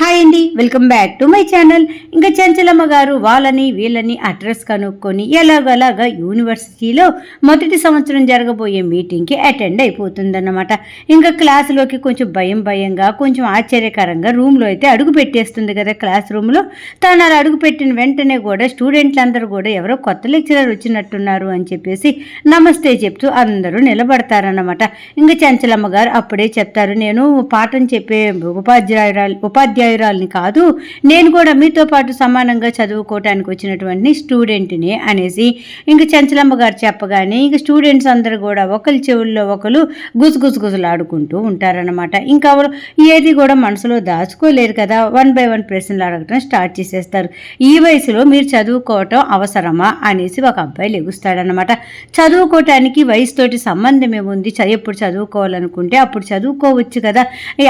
Hi అండి welcome back to my channel. ఇంకా చంచలమ్మ గారు వాళ్ళని వీళ్ళని అడ్రస్ కనుక్కొని ఎలాగలాగా యూనివర్సిటీలో మొదటి సంవత్సరం జరగబోయే మీటింగ్కి అటెండ్ అయిపోతుందన్నమాట. ఇంకా క్లాసులోకి కొంచెం భయం భయంగా కొంచెం ఆశ్చర్యకరంగా రూమ్లో అయితే అడుగు పెట్టేస్తుంది కదా క్లాస్ రూమ్లో. తను అలా అడుగు పెట్టిన వెంటనే కూడా స్టూడెంట్లందరూ కూడా ఎవరో కొత్త లెక్చరర్ వచ్చినట్టున్నారు అని చెప్పేసి నమస్తే చెప్తూ అందరూ నిలబడతారన్నమాట. ఇంకా చంచలమ్మ గారు అప్పుడే చెప్తారు నేను పాఠం చెప్పే ఉపాధ్యాయురాలు ఉపాధ్యాయులు ఉపాధ్యాయురాల్ని కాదు నేను కూడా మీతో పాటు సమానంగా చదువుకోవటానికి వచ్చినటువంటి స్టూడెంట్ని అనేసి ఇంక చంచలమ్మ గారు చెప్పగానే ఇంక స్టూడెంట్స్ అందరూ కూడా ఒకరి చెవుల్లో ఒకరు గుసగుసగుసలాడుకుంటూ ఉంటారనమాట ఇంకా ఎవరు ఏది కూడా మనసులో దాచుకోలేరు కదా వన్ బై వన్ ప్రశ్నలు అడగటం స్టార్ట్ చేసేస్తారు. ఈ వయసులో మీరు చదువుకోవటం అవసరమా అనేసి ఒక అబ్బాయి లెగుస్తాడనమాట చదువుకోవటానికి వయసుతోటి సంబంధం ఏముంది? ఎప్పుడు చదువుకోవాలనుకుంటే అప్పుడు చదువుకోవచ్చు కదా.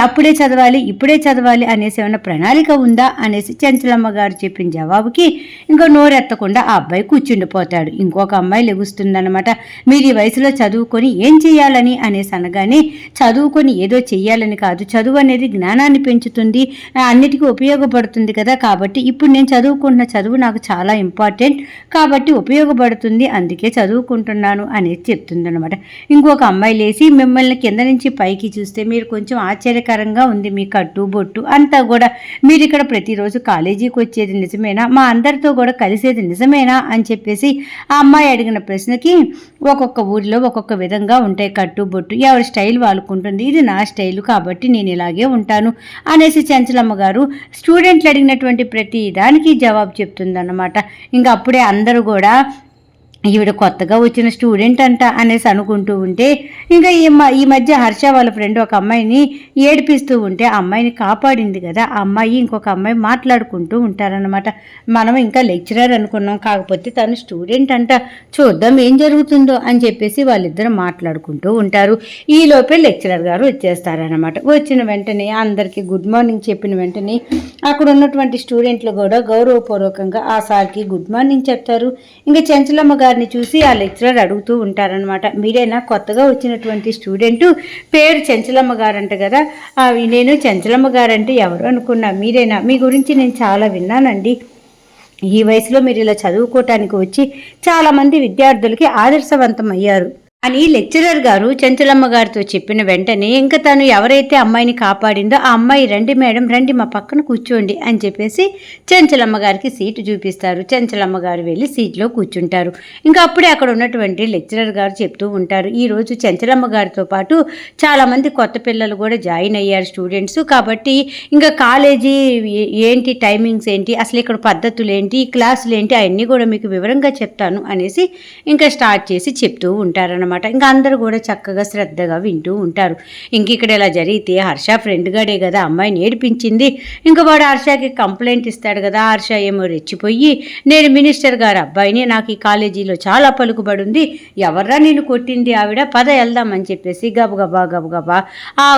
అప్పుడే చదవాలి ఇప్పుడే చదవాలి అనేసి ఏమైనా ప్రణాళిక ఉందా అనేసి చంచలమ్మ గారు చెప్పిన జవాబుకి ఇంకా నోరెత్తకుండా ఆ అబ్బాయి కూర్చుండిపోతాడు. ఇంకొక అమ్మాయి లెగుస్తుందన్నమాట. మీరు ఈ వయసులో చదువుకొని ఏం చేయాలని అనేసి అనగానే చదువుకొని ఏదో చెయ్యాలని కాదు. చదువు అనేది జ్ఞానాన్ని పెంచుతుంది. అన్నిటికీ ఉపయోగపడుతుంది కదా. కాబట్టి ఇప్పుడు నేను చదువుకుంటున్న చదువు నాకు చాలా ఇంపార్టెంట్. కాబట్టి ఉపయోగపడుతుంది. అందుకే చదువుకుంటున్నాను అనేది చెప్తుందనమాట ఇంకొక అమ్మాయి లేచి మిమ్మల్ని కింద నుంచి పైకి చూస్తే మీరు కొంచెం ఆశ్చర్యకరంగా ఉంది మీ కట్టు బొట్టు అంతా కూడా మీరు ఇక్కడ ప్రతిరోజు కాలేజీకి వచ్చేది నిజమేనా? మా అందరితో కూడా కలిసేది నిజమేనా? అని చెప్పేసి ఆ అమ్మాయి అడిగిన ప్రశ్నకి ఒక్కొక్క ఊరిలో ఒక్కొక్క విధంగా ఉంటాయి కట్టు బొట్టు. ఎవరి స్టైల్ వాళ్ళకుంటుంది. ఇది నా స్టైల్ కాబట్టి నేను ఇలాగే ఉంటాను అనేసి చంచలమ్మ గారు స్టూడెంట్లు అడిగినటువంటి ప్రతి దానికి జవాబు చెప్తుందన్నమాట. ఇంకా అప్పుడే అందరూ కూడా ఈవిడ కొత్తగా వచ్చిన స్టూడెంట్ అంట అనేసి అనుకుంటూ ఉంటే ఇంకా ఈ మ- ఈ మధ్య హర్ష వాళ్ళ ఫ్రెండ్ ఒక అమ్మాయిని ఏడిపిస్తూ ఉంటే ఆ అమ్మాయిని కాపాడింది కదా. ఆ అమ్మాయి ఇంకొక అమ్మాయి మాట్లాడుకుంటూ ఉంటారనమాట మనం ఇంకా లెక్చరర్ అనుకున్నాం కాకపోతే తను స్టూడెంట్ అంట. చూద్దాం ఏం జరుగుతుందో అని చెప్పేసి వాళ్ళిద్దరు మాట్లాడుకుంటూ ఉంటారు. ఈ లోపే లెక్చరర్ గారు వచ్చేస్తారనమాట వచ్చిన వెంటనే అందరికీ గుడ్ మార్నింగ్ చెప్పిన వెంటనే అక్కడ ఉన్నటువంటి స్టూడెంట్లు కూడా గౌరవపూర్వకంగా ఆ సార్కి గుడ్ మార్నింగ్ చెప్తారు. ఇంకా చెంచలమ్మ గారిని చూసి ఆ లెక్చరర్ అడుగుతూ ఉంటారనమాట మీరేనా? కొత్తగా వచ్చినటువంటి స్టూడెంట్ పేరు చెంచలమ్మ గారంట కదా? నేను చెంచలమ్మ గారంటే ఎవరు అనుకున్నా? మీరేనా? మీ గురించి నేను చాలా విన్నానండి. ఈ వయసులో మీరు ఇలా చదువుకోవటానికి వచ్చి చాలామంది విద్యార్థులకి ఆదర్శవంతం అయ్యారు అని లెక్చరర్ గారు చంచలమ్మ గారితో చెప్పిన వెంటనే ఇంకా తను ఎవరైతే అమ్మాయిని కాపాడిందో ఆ అమ్మాయి రండి మేడం రండి మా పక్కన కూర్చోండి అని చెప్పేసి చంచలమ్మ గారికి సీటు చూపిస్తారు. చంచలమ్మ గారు వెళ్ళి సీట్లో కూర్చుంటారు. ఇంకా అప్పుడే అక్కడ ఉన్నటువంటి లెక్చరర్ గారు చెప్తూ ఉంటారు. ఈరోజు చంచలమ్మ గారితో పాటు చాలామంది కొత్త పిల్లలు కూడా జాయిన్ అయ్యారు స్టూడెంట్స్. కాబట్టి ఇంకా కాలేజీ ఏంటి టైమింగ్స్ ఏంటి అసలు ఇక్కడ పద్ధతులు ఏంటి క్లాసులు ఏంటి అవన్నీ కూడా మీకు వివరంగా చెప్తాను అనేసి ఇంకా స్టార్ట్ చేసి చెప్తూ ఉంటారన్నమాట. అనమాట ఇంకా అందరూ కూడా చక్కగా శ్రద్ధగా వింటూ ఉంటారు. ఇంక ఇక్కడ ఇలా జరిగితే హర్ష ఫ్రెండ్ గాడే కదా అమ్మాయిని ఏడిపించింది ఇంకా వాడు హర్షకి కంప్లైంట్ ఇస్తాడు కదా హర్ష ఏమో రెచ్చిపోయి నేను మినిస్టర్ గారు అబ్బాయిని నాకు ఈ కాలేజీలో చాలా పలుకుబడి ఉంది ఎవర్రా నేను కొట్టింది ఆవిడ? పద వెళ్దామని చెప్పేసి గబగబా గబగబా ఆ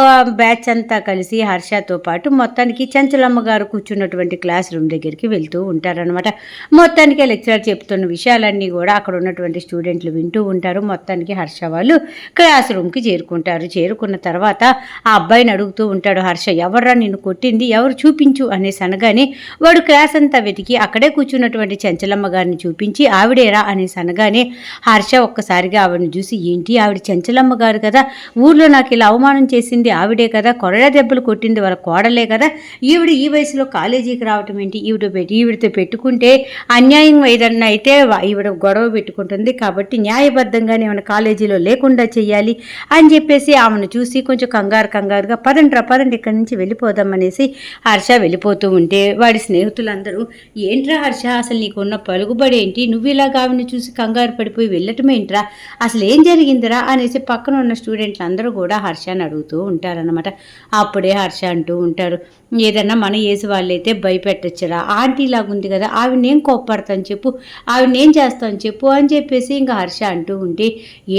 బ్యాచ్ అంతా కలిసి హర్షతో పాటు మొత్తానికి చంచలమ్మ గారు కూర్చున్నటువంటి క్లాస్ రూమ్ దగ్గరికి వెళ్తూ ఉంటారనమాట మొత్తానికి లెక్చరర్ చెప్తున్న విషయాలన్నీ కూడా అక్కడ ఉన్నటువంటి స్టూడెంట్లు వింటూ ఉంటారు. మొత్తానికి హర్ష వాళ్ళు క్లాస్ రూమ్కి చేరుకుంటారు. చేరుకున్న తర్వాత ఆ అబ్బాయిని అడుగుతూ ఉంటాడు హర్ష ఎవర్రా నిన్ను కొట్టింది? ఎవరు చూపించు? అనేసి అనగానే వాడు క్లాస్ అంతా వెతికి అక్కడే కూర్చున్నటువంటి చెంచలమ్మ గారిని చూపించి ఆవిడేరా? అనేసి అనగానే హర్ష ఒక్కసారిగా ఆవిడని చూసి ఏంటి? ఆవిడ చెంచలమ్మ గారు కదా? ఊర్లో నాకు ఇలా అవమానం చేసింది. ఆవిడే కదా? కొరడ దెబ్బలు కొట్టింది. వాళ్ళ కోడలే కదా? ఈవిడ ఈ వయసులో కాలేజీకి రావటం ఏంటి? ఈవిడ పెట్టి ఈవిడతో పెట్టుకుంటే అన్యాయం ఏదన్నా అయితే ఈవిడ గొడవ పెట్టుకుంటుంది. కాబట్టి న్యాయబద్ధంగానే ఏమైనా కాలేజీలో లేకుండా చెయ్యాలి అని చెప్పేసి ఆమెను చూసి కొంచెం కంగారు కంగారుగా పదండ్రా పదండి ఇక్కడి నుంచి వెళ్ళిపోదాం అనేసి హర్ష వెళ్ళిపోతూ ఉంటే వాడి స్నేహితులందరూ ఏంట్రా హర్ష అసలు నీకున్న పలుగుబడి ఏంటి? నువ్వు ఇలాగా ఆమెను చూసి కంగారు పడిపోయి వెళ్ళటం ఏంట్రా? అసలు ఏం జరిగిందిరా? అనేసి పక్కన ఉన్న స్టూడెంట్లు అందరూ కూడా హర్షని అడుగుతూ ఉంటారనమాట అప్పుడే హర్ష అంటూ ఉంటారు ఏదన్నా మన ఏసు వాళ్ళైతే భయపెట్టచ్చురా. ఆంటీ లాగా ఉంది కదా ఆవిడ నేను కోప్పడతాను చెప్పు ఆవిడ నేను చేస్తాను చెప్పు అని చెప్పేసి ఇంకా హర్ష అంటూ ఉంటే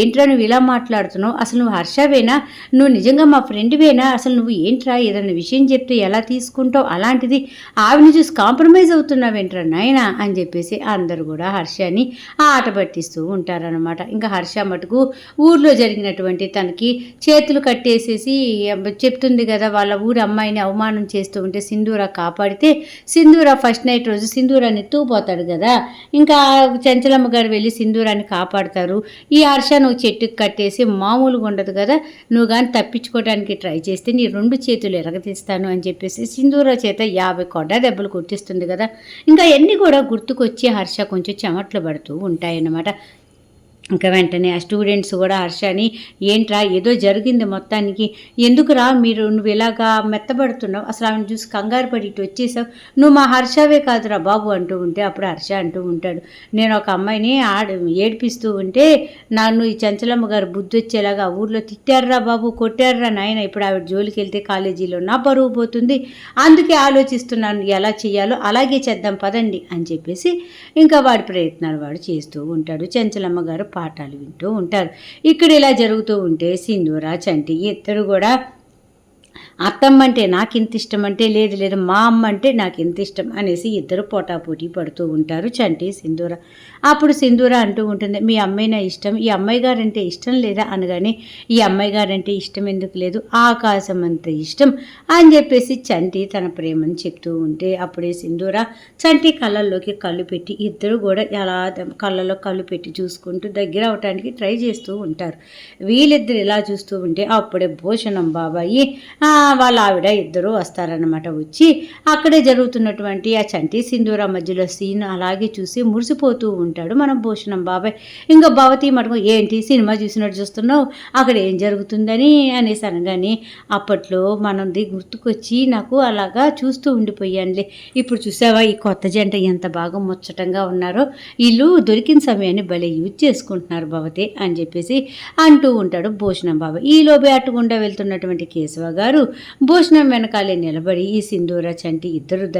ఏంట్రా నువ్వు ఇలా మాట్లాడుతున్నావు? అసలు నువ్వు హర్షవేనా? నువ్వు నిజంగా మా ఫ్రెండ్వేనా? అసలు నువ్వు ఏంట్రా ఏదైనా విషయం చెప్తే ఎలా తీసుకుంటావు? అలాంటిది ఆవిని చూసి కాంప్రమైజ్ అవుతున్నావేంట్రా నాయనా? అని చెప్పేసి అందరూ కూడా హర్షని ఆట పట్టిస్తూ ఉంటారనమాట ఇంకా హర్ష మటుకు ఊర్లో జరిగినటువంటి తనకి చేతులు కట్టేసేసి చెప్తుంది కదా వాళ్ళ ఊరు అమ్మాయిని అవమానం చేస్తూ ఉంటే సింధూర కాపాడితే సింధూర ఫస్ట్ నైట్ రోజు సింధూరాన్ని ఎత్తుకుపోతాడు కదా. ఇంకా చంచలమ్మ గారు వెళ్ళి సింధూరాన్ని కాపాడతారు. ఈ హర్షను నువ్వు చెట్టుకు కట్టేసి మామూలుగా ఉండదు కదా. నువ్వు కానీ తప్పించుకోవడానికి ట్రై చేస్తే నీ రెండు చేతులు ఎరగతీస్తాను అని చెప్పేసి సింధూర చేత యాభై కొడ దెబ్బలు కొట్టిస్తుంది కదా. ఇంకా అన్నీ కూడా గుర్తుకొచ్చి హర్ష కొంచెం చెమట్లు పడుతూ ఉంటాయన్నమాట. ఇంకా వెంటనే ఆ స్టూడెంట్స్ కూడా హర్షని ఏంట్రా ఏదో జరిగింది మొత్తానికి? ఎందుకురా మీరు? నువ్వు ఇలాగా మెత్తబడుతున్నావు? అసలు ఆమెను చూసి కంగారు పడి ఇటు వచ్చేసావు? నువ్వు మా హర్షవే కాదురా బాబు అంటూ ఉంటే అప్పుడు హర్ష అంటూ ఉంటాడు. నేను ఒక అమ్మాయిని ఆడ ఏడిపిస్తూ ఉంటే నన్ను ఈ చంచలమ్మ గారు బుద్ధి వచ్చేలాగా ఊర్లో తిట్టారా బాబు కొట్టారా నాయన. ఇప్పుడు ఆవిడ జోలికి వెళ్తే కాలేజీలో నా బరువు పోతుంది. అందుకే ఆలోచిస్తున్నాను ఎలా చేయాలో అలాగే చేద్దాం పదండి అని చెప్పేసి ఇంకా వాడి ప్రయత్నాలు వాడు చేస్తూ ఉంటాడు చంచలమ్మ గారు. పాఠాలు వింటూ ఉంటారు. ఇక్కడ ఇలా జరుగుతూ ఉంటే సింధూర చంటి ఇద్దరు కూడా అత్తమ్మ అంటే నాకు ఇంత ఇష్టం అంటే లేదు లేదు మా అమ్మ అంటే నాకు ఇంత ఇష్టం అనేసి ఇద్దరు పోటాపోటీ పడుతూ ఉంటారు చంటి సింధూర. అప్పుడు సింధూర అంటూ ఉంటుంది మీ అమ్మాయి ఇష్టం ఈ అమ్మాయి గారంటే ఇష్టం లేదా? అనగానే ఈ అమ్మాయి గారంటే ఇష్టం ఎందుకు లేదు? ఆకాశం అంత ఇష్టం అని చెప్పేసి చంటి తన ప్రేమను చెప్తూ ఉంటే అప్పుడే సింధూర చంటి కళ్ళల్లోకి కళ్ళు పెట్టి ఇద్దరు కూడా ఎలా కళ్ళలో కళ్ళు పెట్టి చూసుకుంటూ దగ్గర అవటానికి ట్రై చేస్తూ ఉంటారు. వీళ్ళిద్దరు ఇలా చూస్తూ ఉంటే అప్పుడే భూషణం బాబాయి వాళ్ళ ఆవిడ ఇద్దరు వస్తారనమాట వచ్చి. అక్కడే జరుగుతున్నటువంటి ఆ చంటి సింధూర మధ్యలో సీన్ అలాగే చూసి మురిసిపోతూ ఉంటాడు మనం భూషణం బాబాయ్. ఇంకా భవతి మటుకు ఏంటి సినిమా చూసినట్టు చూస్తున్నావు? అక్కడ ఏం జరుగుతుందని? అనేసి అనగానే అప్పట్లో మనది గుర్తుకొచ్చి నాకు అలాగా చూస్తూ ఉండిపోయానులే. ఇప్పుడు చూసావా ఈ కొత్త జంట ఎంత బాగా ముచ్చటంగా ఉన్నారో? వీళ్ళు దొరికిన సమయాన్ని భలే యూజ్ చేసుకుంటున్నారు భవతి అని చెప్పేసి అంటూ ఉంటాడు భూషణం బాబాయ్. ఈలోపే అట్టుకుండా వెళ్తున్నటువంటి కేశవ గారు భూషణం వెనకాలే నిలబడి ఈ సింధూర చంటి ఇద్దరు ద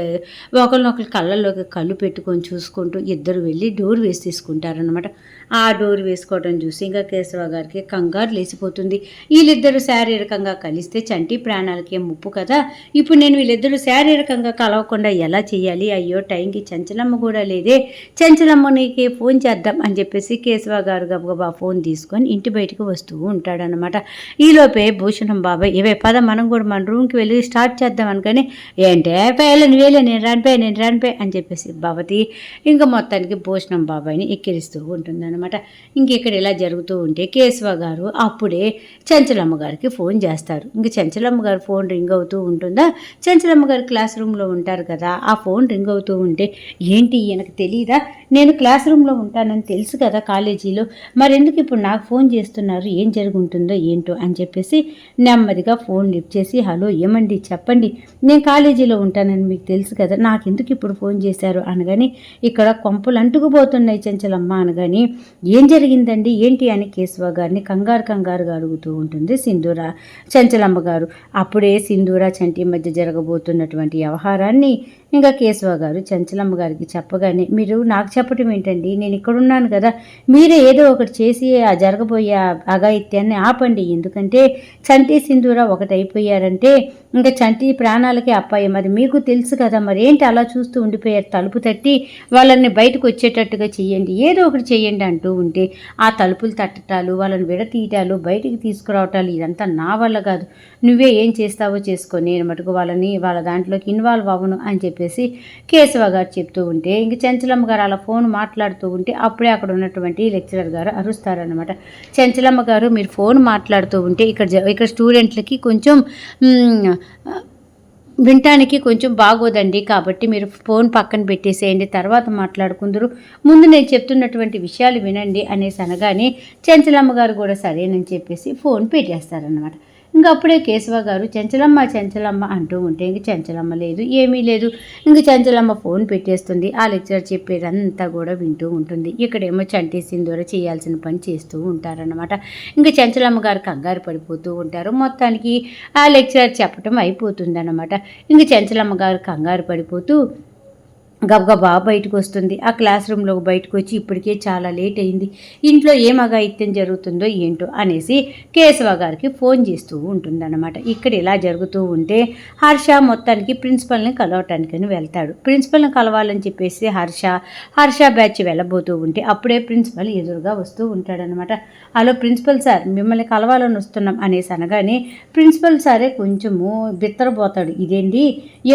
ఒకరినొకరు కళ్ళల్లోకి కళ్ళు పెట్టుకొని చూసుకుంటూ ఇద్దరు వెళ్ళి డోర్ వేసి తీసుకుంటారనమాట ఆ డోర్ వేసుకోవడం చూసి ఇంకా కేశవ గారికి కంగారు లేచిపోతుంది. వీళ్ళిద్దరూ శారీరకంగా కలిస్తే చంటి ప్రాణాలకే ముప్పు కదా. ఇప్పుడు నేను వీళ్ళిద్దరూ శారీరకంగా కలవకుండా ఎలా చేయాలి? అయ్యో టైంకి చంచలమ్మ కూడా లేదే. చంచలమ్మనికి ఫోన్ చేద్దాం అని చెప్పేసి కేశవ గారు గబగబా ఫోన్ తీసుకొని ఇంటి బయటకు వస్తూ ఉంటాడనమాట ఈలోపే భూషణం బాబాయ్ ఇవే పద మనం కూడా మన రూమ్కి వెళ్ళి స్టార్ట్ చేద్దాం అనుకని ఏంటే పేలని వేలే నేను రానిపోయి నేను రానిపోయి అని చెప్పేసి భవతి ఇంకా మొత్తానికి భూషణం బాబాయ్ని ఎక్కిరిస్తూ ఉంటుందన్నమాట. ఇంకెక్కడ ఇలా జరుగుతూ ఉంటే కేశవ గారు అప్పుడే చంచలమ్మ గారికి ఫోన్ చేస్తారు. ఇంక చంచలమ్మ గారు ఫోన్ రింగ్ అవుతూ ఉంటుందా? చంచలమ్మ గారు క్లాస్ రూమ్లో ఉంటారు కదా ఆ ఫోన్ రింగ్ అవుతూ ఉంటే ఏంటి ఈయనకు తెలియదా నేను క్లాస్ రూమ్లో ఉంటానని తెలుసు కదా కాలేజీలో మరెందుకు ఇప్పుడు నాకు ఫోన్ చేస్తున్నారు? ఏం జరుగుంటుందో ఏంటో అని చెప్పేసి నెమ్మదిగా ఫోన్ లిఫ్ట్ చేసి హలో ఏమండి? చెప్పండి. నేను కాలేజీలో ఉంటానని మీకు తెలుసు కదా నాకు ఎందుకు ఇప్పుడు ఫోన్ చేశారు? అనగాని ఇక్కడ కొంపలు అంటుకుపోతున్నాయి చంచలమ్మ అనగాని ఏం జరిగిందండి? ఏంటి అని కేశవ గారిని కంగారు కంగారుగా అడుగుతూ ఉంటుంది సింధూర చంచలమ్మ గారు. అప్పుడే సింధూర చంటి మధ్య జరగబోతున్నటువంటి వ్యవహారాన్ని ఇంకా కేశవ గారు చంచలమ్మ గారికి చెప్పగానే మీరు నాకు చెప్పటం ఏంటండి? నేను ఇక్కడున్నాను కదా. మీరే ఏదో ఒకటి చేసి ఆ జరగబోయే అఘాయిత్యాన్ని ఆపండి. ఎందుకంటే చంటి సింధూర ఒకటైపోయారంటే ఇంకా చంటి ప్రాణాలకి అప్పాయి. మరి మీకు తెలుసు కదా మరి ఏంటి అలా చూస్తూ ఉండిపోయారు తలుపు తట్టి? వాళ్ళని బయటకు వచ్చేటట్టుగా చెయ్యండి ఏదో ఒకటి చెయ్యండి అంటూ ఉంటే ఆ తలుపులు తట్టటాలు వాళ్ళని విడతీయటాలు బయటికి తీసుకురావటాలు ఇదంతా నా వల్ల కాదు. నువ్వే ఏం చేస్తావో చేసుకో నేను మటుకు వాళ్ళని వాళ్ళ దాంట్లోకి ఇన్వాల్వ్ అవ్వను అని చెప్పేసి కేశవ గారు చెప్తూ ఉంటే ఇంక చంచలమ్మ గారు అలా ఫోన్ మాట్లాడుతూ ఉంటే అప్పుడే అక్కడ ఉన్నటువంటి లెక్చరర్ గారు అరుస్తారనమాట చంచలమ్మ గారు మీరు ఫోన్ మాట్లాడుతూ ఉంటే ఇక్కడ జ- ఇక్కడ స్టూడెంట్లకి కొంచెం వినటానికి కొంచెం బాగోదండి. కాబట్టి మీరు ఫోన్ పక్కన పెట్టేసేయండి. తర్వాత మాట్లాడుకుందరు. ముందు నేను చెప్తున్నటువంటి విషయాలు వినండి అనేసి అనగానే చెంచలమ్మ గారు కూడా సరేనని చెప్పేసి ఫోన్ పెట్టేస్తారనమాట ఇంక అప్పుడే కేశవ గారు చెంచలమ్మ చెంచలమ్మ అంటూ ఉంటే ఇంక చెంచలమ్మ లేదు ఏమీ లేదు. ఇంక చెంచలమ్మ ఫోన్ పెట్టేస్తుంది. ఆ లెక్చరర్ చెప్పేదంతా కూడా వింటూ ఉంటుంది. ఇక్కడేమో చంటి సింధూర చేయాల్సిన పని చేస్తూ ఉంటారనమాట ఇంక చెంచలమ్మ గారు కంగారు పడిపోతూ ఉంటారు. మొత్తానికి ఆ లెక్చరర్ చెప్పటం అయిపోతుందన్నమాట. ఇంక చెంచలమ్మ గారు కంగారు పడిపోతూ గబగబా బయటకు వస్తుంది ఆ క్లాస్ రూమ్లో బయటకు వచ్చి ఇప్పటికే చాలా లేట్ అయింది. ఇంట్లో ఏం అఘాయిత్యం జరుగుతుందో ఏంటో అనేసి కేశవ గారికి ఫోన్ చేస్తూ ఉంటుందన్నమాట. ఇక్కడ ఇలా జరుగుతూ ఉంటే హర్ష మొత్తానికి ప్రిన్సిపల్ని కలవటానికని వెళ్తాడు. ప్రిన్సిపల్ని కలవాలని చెప్పేసి హర్ష హర్ష బ్యాచ్ వెళ్ళబోతూ ఉంటే అప్పుడే ప్రిన్సిపల్ ఎదురుగా వస్తూ ఉంటాడనమాట హలో ప్రిన్సిపల్ సార్ మిమ్మల్ని కలవాలని వస్తున్నాం అనేసి అనగానే ప్రిన్సిపల్ సారే కొంచెము బిత్తరపోతాడు. ఇదేంటి?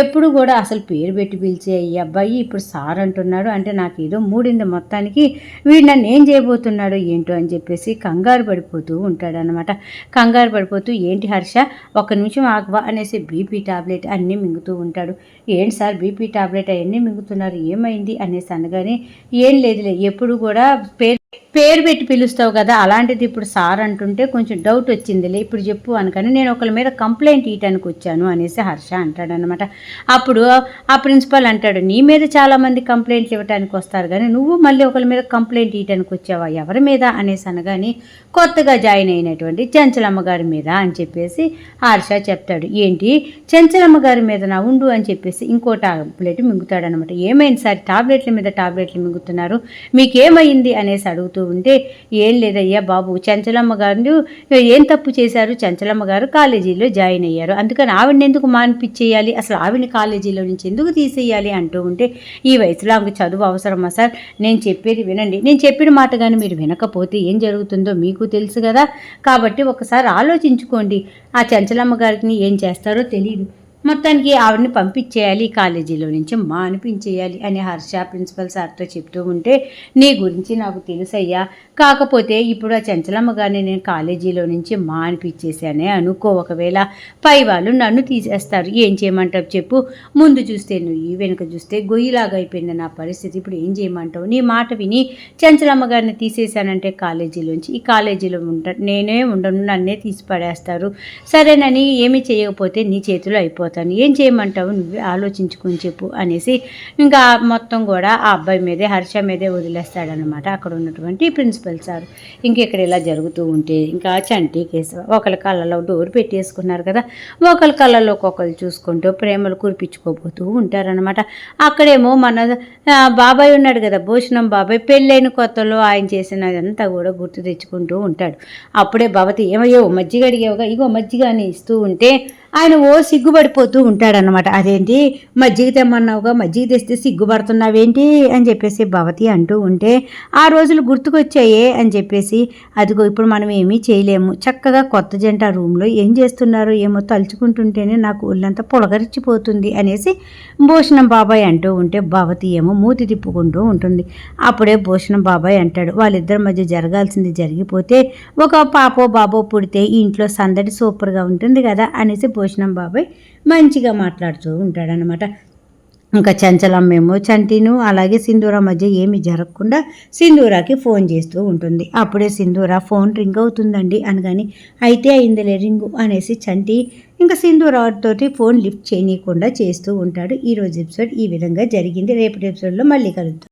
ఎప్పుడు కూడా అసలు పేరు పెట్టి పిలిచే ఈ అబ్బాయి ఇప్పుడు సార్ అంటున్నాడు. అంటే నాకు ఏదో మూడింది మొత్తానికి వీడు నన్ను ఏం చేయబోతున్నాడు ఏంటో అని చెప్పేసి కంగారు పడిపోతూ ఉంటాడనమాట కంగారు పడిపోతూ ఏంటి హర్ష ఒక నిమిషం ఆగ్వా? అనేసి బీపీ టాబ్లెట్ అన్నీ మింగుతూ ఉంటాడు. ఏంటి సార్ బీపీ టాబ్లెట్ అవన్నీ మింగుతున్నారు ఏమైంది? అనేసి అనగానే ఏం లేదులే ఎప్పుడు కూడా పేరు పేరు పెట్టి పిలుస్తావు కదా అలాంటిది ఇప్పుడు సార్ అంటుంటే కొంచెం డౌట్ వచ్చిందిలే ఇప్పుడు చెప్పు అనుకని నేను ఒకరి మీద కంప్లైంట్ ఇయటానికి వచ్చాను అనేసి హర్ష అంటాడనమాట అప్పుడు ఆ ప్రిన్సిపల్ అంటాడు నీ మీద చాలామంది కంప్లైంట్లు ఇవ్వటానికి వస్తారు కానీ నువ్వు మళ్ళీ ఒకరి మీద కంప్లైంట్ ఇయటానికి వచ్చావా? ఎవరి మీద? అనేసి అనగాని కొత్తగా జాయిన్ అయినటువంటి చెంచలమ్మ గారి మీద అని చెప్పేసి హర్ష చెప్తాడు. ఏంటి? చెంచలమ్మ గారి మీద నా ఉండు అని చెప్పేసి ఇంకో టాబ్లెట్ మింగుతాడనమాట ఏమైంది సార్? టాబ్లెట్ల మీద టాబ్లెట్లు మింగుతున్నారు. మీకేమైంది? అనేసి అడుగుతూ ఉంటే ఏం లేదయ్యా బాబు చంచలమ్మ గారు ఏం తప్పు చేశారు? చంచలమ్మ గారు కాలేజీలో జాయిన్ అయ్యారు. అందుకని ఆవిడని ఎందుకు మానిపించేయాలి? అసలు ఆవిడని కాలేజీలో నుంచి ఎందుకు తీసేయాలి? అంటూ ఉంటే ఈ వయసులో ఆమెకు చదువు అవసరమా సార్? నేను చెప్పేది వినండి. నేను చెప్పిన మాట కానీ మీరు వినకపోతే ఏం జరుగుతుందో మీకు తెలుసు కదా. కాబట్టి ఒకసారి ఆలోచించుకోండి. ఆ చంచలమ్మ గారిని ఏం చేస్తారో తెలియదు మొత్తానికి ఆవిడని పంపించేయాలి కాలేజీలో నుంచి మానిపించేయాలి అని హర్ష ప్రిన్సిపల్ సార్తో చెప్తూ ఉంటే నీ గురించి నాకు తెలుసయ్యా. కాకపోతే ఇప్పుడు ఆ చంచలమ్మగారిని నేను కాలేజీలో నుంచి మానిపించేశానే అనుకో ఒకవేళ. పై వాళ్ళు నన్ను తీసేస్తారు. ఏం చేయమంటావు చెప్పు. ముందు చూస్తే నువ్వు వెనుక చూస్తే గొయ్యిలాగా అయిపోయింది నా పరిస్థితి. ఇప్పుడు ఏం చేయమంటావు? నీ మాట విని చంచలమ్మగారిని తీసేశానంటే కాలేజీలోంచి ఈ కాలేజీలో ఉంట నేనే ఉండను నన్నే తీసి పడేస్తారు సరేనని ఏమి చేయకపోతే నీ చేతిలో అయిపోతాను ఏం చేయమంటావు? నువ్వే ఆలోచించుకొని చెప్పు అనేసి ఇంకా మొత్తం కూడా ఆ అబ్బాయి మీదే హర్ష మీదే వదిలేస్తాడనమాట అక్కడ ఉన్నటువంటి ప్రిన్సిపల్ సార్. ఇంక ఇక్కడ ఇలా జరుగుతూ ఉంటే ఇంకా చంటి కేసు ఒకరి కళ్ళలో డోర్ పెట్టేసుకున్నారు కదా ఒకరి కళ్ళలో ఒక్కొక్కరు చూసుకుంటూ ప్రేమలు కురిపించుకోబోతూ ఉంటారనమాట అక్కడేమో మన బాబాయ్ ఉన్నాడు కదా భూషణం బాబాయ్ పెళ్ళైన కొత్తలో ఆయన చేసినదంతా కూడా గుర్తు తెచ్చుకుంటూ ఉంటాడు. అప్పుడే భవతి ఏమయ్యో మజ్జిగ అడిగేవుగా? ఇగో మజ్జిగ అని ఇస్తూ ఉంటే ఆయన ఓ సిగ్గుపడిపోతూ ఉంటాడనమాట అదేంటి? మజ్జిగ తెమ్మన్నావుగా? మజ్జిగ తెస్తే సిగ్గుపడుతున్నావేంటి? అని చెప్పేసి భవతి అంటూ ఉంటే ఆ రోజులు గుర్తుకొచ్చాయే? అని చెప్పేసి అదిగో ఇప్పుడు మనం ఏమీ చేయలేము. చక్కగా కొత్త జంట రూమ్లో ఏం చేస్తున్నారో ఏమో తలుచుకుంటుంటేనే నాకు ఒళ్ళంతా పొలగరిచిపోతుంది అనేసి భూషణం బాబాయ్ అంటూ ఉంటే భవతి ఏమో మూతి తిప్పుకుంటూ ఉంటుంది. అప్పుడే భూషణం బాబాయ్ అంటాడు వాళ్ళిద్దరి మధ్య జరగాల్సింది జరిగిపోతే ఒక పాపో బాబో పుడితే ఇంట్లో సందడి సూపర్గా ఉంటుంది కదా? అనేసి పోషణం బాబాయ్. మంచిగా మాట్లాడుతూ ఉంటాడనమాట ఇంకా చంచలమ్మేమో చంటిను అలాగే సింధూర మధ్య ఏమి జరగకుండా సింధూరాకి ఫోన్ చేస్తూ ఉంటుంది. అప్పుడే సింధూర ఫోన్ రింగ్ అవుతుందండి అనగాని అయితే అయిందిలే రింగు అనేసి చంటి ఇంకా సింధూరాతోటి ఫోన్ లిఫ్ట్ చేయనీయకుండా చేస్తూ ఉంటాడు. ఈ రోజు ఎపిసోడ్ ఈ విధంగా జరిగింది. రేపటి ఎపిసోడ్లో మళ్ళీ కలుద్దాం.